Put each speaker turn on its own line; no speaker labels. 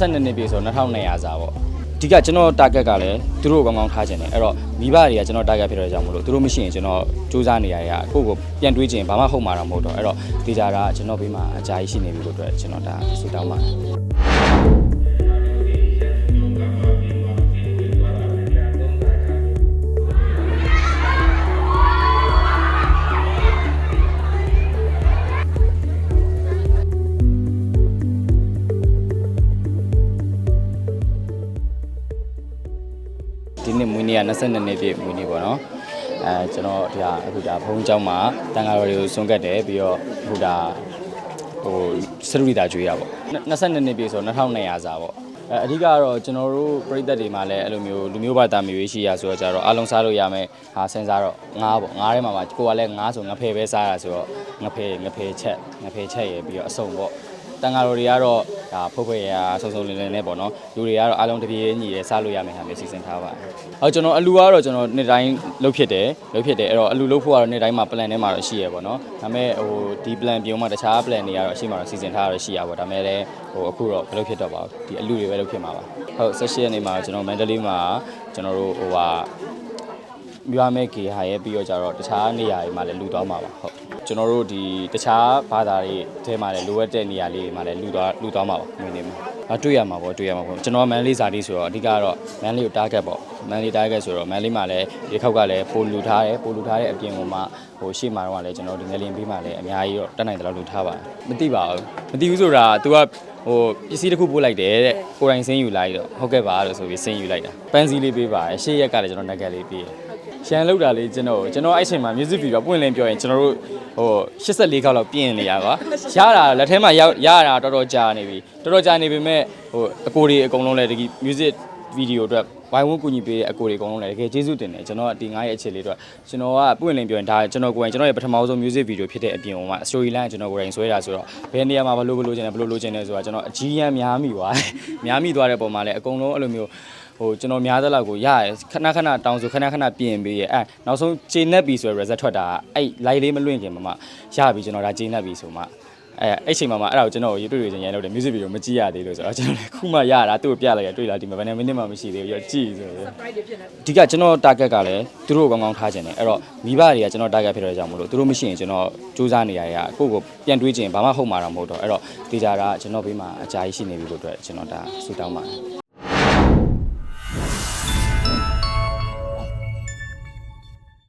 22နှစ်ပြည့်ဆိုတော့2200စာပေါ့အဓိကကျွန်တော် target ကလည်းသူတို့ကိုကောင်းကောင်းထားခြင်းတယ်အဲ့တော့မိဘတွေကကျွန်တော် target ဖြစ်တဲ့ကြောင့်မလို့သူတို့မရှိရင်ကျွန်တော်စူးစမ်းနေရရကိုယ့်ကိုပြန်တွေးခြင်းဘာမှဟုတ်မှာတော့မဟုတ်တော့အဲ့တော့တေချာတာကျွန်တော်ဘေးမှာအကြာကြီးရှိနေပြီလို့အတွက်ကျွန်တော်ဒါဆူတောင်းပါတယ် ဒီနေ့မွေးနေ့က22နှစ်ပြည့်မွေးနေ့ပေါ့နော်အဲကျွန်တော်ဒီဟာအခုဒါဘုံเจ้าမှာတန်ဃာတော်တွေကိုစွန့်ကတ်တယ်ပြီးတော့အခုဒါဟိုစရုရိတာကျွေးရပေါ့22နှစ်ပြည့်ဆိုတော့2200စာပေါ့အဲအဓိကကတော့ကျွန်တော်တို့ပြည်သက်တွေမှာလည်းအဲ့လိုမျိုးလူမျိုးဘာသာမျိုးရှိရဆိုတော့ကြတော့အလုံးစားလို့ရမယ်ဟာစဉ်းစားတော့ငားပေါ့ငားထဲမှာမှာကိုကလည်းငားဆိုငါဖယ်ပဲစားရဆိုတော့ငါဖယ်ငါဖယ်ချက်ငါဖယ်ချက်ရပြီးတော့အစုံပေါ့ တန်ဃာတော်တွေကတော့ဒါဖုတ်ဖွဲ့ရဆုံဆုံလင်းလင်းနဲ့ပေါ့နော်လူတွေကတော့အားလုံးတစ်ပြေးညီရဲစားလို့ရမယ်ဟာမျိုးစီစဉ်ထားပါတယ်။အော်ကျွန်တော်အလူကတော့ကျွန်တော်နေ့တိုင်းလုပ်ဖြစ်တယ်လုပ်ဖြစ်တယ်အဲ့တော့အလူလုပ်ဖို့ကတော့နေ့တိုင်းမှာ plan ထဲမှာတော့ရှိရပေါ့နော်။ဒါပေမဲ့ဟိုဒီ plan ပြုံးမှာတခြား plan တွေကတော့အရှိမတော့စီစဉ်ထားရရှိရပါဒါပေမဲ့လည်းဟိုအခုတော့မလုပ်ဖြစ်တော့ပါဘူး။ဒီအလူတွေပဲလုပ်ဖြစ်မှာပါ။ဟုတ်ဆက်ရှိရနေမှာကျွန်တော်မန္တလေးမှာကျွန်တော်တို့ဟိုဟာ မြွားမဲကေဟာရဲ့ပြီးတော့ကြတော့တခြားနေရာတွေမှာလည်းလူသွားမှာပါဟုတ်ကျွန်တော်တို့ဒီတခြားဘာသာတွေအဲမှာလည်းလိုအပ်တဲ့နေရာလေးတွေမှာလည်းလူသွားလူသွားမှာပါမင်းနေမှာအတွေ့ရမှာပေါ့တွေ့ရမှာပေါ့ကျွန်တော်မန်လေးဇာတိဆိုတော့အဓိကတော့မန်လေးကို target ပေါ့မန်လေး target ဆိုတော့မန်လေးမှာလည်းဒီခောက်ကလည်းပိုလူထားတယ်ပိုလူထားတဲ့အပြင်ကမှဟိုရှေ့မှာတော့လည်းကျွန်တော်ဒီငလင်ပေးမှလည်းအများကြီးတော့တက်နိုင်တယ်လို့လူထားပါတယ်မသိပါဘူးမသိဘူးဆိုတာ तू ကဟိုပစ္စည်းတစ်ခုပို့လိုက်တယ်တဲ့ကိုယ်တိုင်ဆင်းယူလိုက်တော့ဟုတ်ကဲ့ပါလို့ဆိုပြီးဆင်းယူလိုက်တာပန်းစည်းလေးပေးပါတယ်ရှေ့ရက်ကလည်းကျွန်တော်နက်ကလေးပေးတယ် ရှန်လောက်တာလေးကျွန်တော်ကျွန်တော်အဲ့ချိန်မှာ music video ပွင့်လင်းပြောရင်ကျွန်တော်တို့ဟို84ခေါက်လောက်ပြင်နေရပါရတာလက်ထဲမှာရရတာတော်တော်ကြာနေပြီတော်တော်ကြာနေပေမဲ့ဟိုအကိုတွေအကုန်လုံးလည်းဒီ music video အတွက်ဝိုင်းဝန်းကူညီပေးတဲ့အကိုတွေအကုန်လုံးလည်းတကယ်ကျေးဇူးတင်တယ်ကျွန်တော်ကဒီငါးရဲ့အခြေလေးအတွက်ကျွန်တော်ကပွင့်လင်းပြောရင်ဒါကျွန်တော်ကိုယ်တိုင်ကျွန်တော်ရဲ့ပထမဆုံး music video ဖြစ်တဲ့အပြင်ဟိုမှာ story line ကျွန်တော်ကိုယ်တိုင်ဆွဲတာဆိုတော့ဘယ်နေရာမှာဘလို့ဘလို့ကျင်တယ်ဘလို့လို့ကျင်တယ်ဆိုတာကျွန်တော်အကြီးရန်များမိသွားတယ်များမိသွားတဲ့ပုံမှာလည်းအကုန်လုံးအဲ့လိုမျိုး ဟိုကျွန်တော်များသလောက်ကိုရရခဏခဏတောင်းဆိုခဏခဏပြင်ပေးရအဲနောက်ဆုံးဂျေနက်ပြီဆိုရယ် result ထွက်တာအဲ့ live လေးမလွင့်ခင်မှာမှရပြီကျွန်တော်ဒါဂျေနက်ပြီဆိုမှအဲအဲ့ချိန်မှာမှအဲ့ဒါကိုကျွန်တော်ရွေးတွေ့တွေ့ချင်းရန်လို့တယ် music video မကြည့်ရသေးလို့ဆိုတော့ကျွန်တော်လည်းခုမှရတာသူ့ကိုပြလိုက်ရတွေ့လာဒီမှာဘယ်နှမိနစ်မှမရှိသေးဘူးရကြည့်ဆိုတော့
surprise တွေဖြစ်နေတယ်
အဓိကကျွန်တော် target ကလည်းသူတို့ကိုကောင်းကောင်းထားခြင်းတယ်အဲ့တော့မိဘတွေကကျွန်တော် target ဖြစ်တဲ့ကြောင့်မလို့သူတို့မရှိရင်ကျွန်တော်စူးစမ်းနေရရကိုယ့်ကိုပြန်တွေးခြင်းဘာမှဟုတ်မှာတော့မဟုတ်တော့အဲ့တော့တေချာတာကျွန်တော်ဘေးမှာအကြာကြီးရှိနေပြီလို့အတွက်ကျွန်တော်ဒါဆူတောင်းပါတယ်